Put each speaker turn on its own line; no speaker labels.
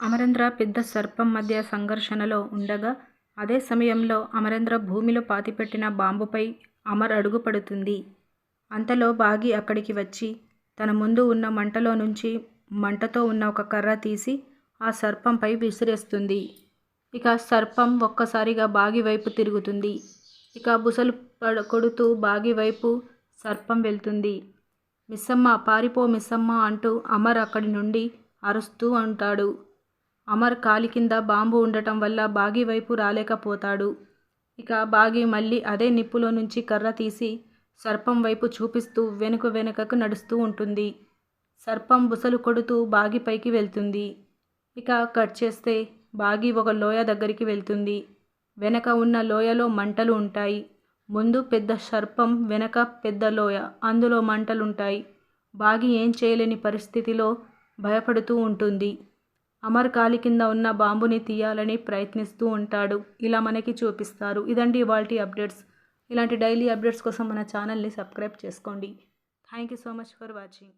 అమరేంద్ర పెద్ద సర్పం మధ్య సంఘర్షణలో ఉండగా అదే సమయంలో అమరేంద్ర భూమిలో పాతిపెట్టిన బాంబుపై అమర్ అడుగుపడుతుంది. అంతలో బాగి అక్కడికి వచ్చి తన ముందు ఉన్న మంటలో నుంచి మంటతో ఉన్న ఒక కర్ర తీసి ఆ సర్పంపై విసిరేస్తుంది. ఇక సర్పం ఒక్కసారిగా బాగి వైపు తిరుగుతుంది. ఇక బుసలు కొడుతూ బాగి వైపు సర్పం వెళ్తుంది. మిస్సమ్మ పారిపో మిస్సమ్మ అంటూ అమర్ అక్కడి నుండి అరుస్తూ ఉంటాడు. అమర్ కాలి కింద బాంబు ఉండటం వల్ల బాగి వైపు రాలేకపోతాడు. ఇక బాగి మళ్ళీ అదే నిప్పులో నుంచి కర్ర తీసి సర్పం వైపు చూపిస్తూ వెనుక వెనుకకు నడుస్తూ ఉంటుంది. సర్పం బుసలు కొడుతూ బాగి పైకి వెళ్తుంది. ఇక కట్ చేస్తే బాగి ఒక లోయ దగ్గరికి వెళ్తుంది. వెనక ఉన్న లోయలో మంటలు ఉంటాయి. ముందు పెద్ద సర్పం వెనక పెద్ద లోయ అందులో మంటలుంటాయి. బాగి ఏం చేయలేని పరిస్థితిలో భయపడుతూ ఉంటుంది. అమర్ కాలి కింద ఉన్న బాంబుని తీయాలని ప్రయత్నిస్తూ ఉంటాడు. ఇలా మనకి చూపిస్తారు. ఇదండి ఇవాల్టి అప్డేట్స్. ఇలాంటి డైలీ అప్డేట్స్ కోసం మన ఛానల్ని సబ్స్క్రైబ్ చేసుకోండి. Thank you so much for watching.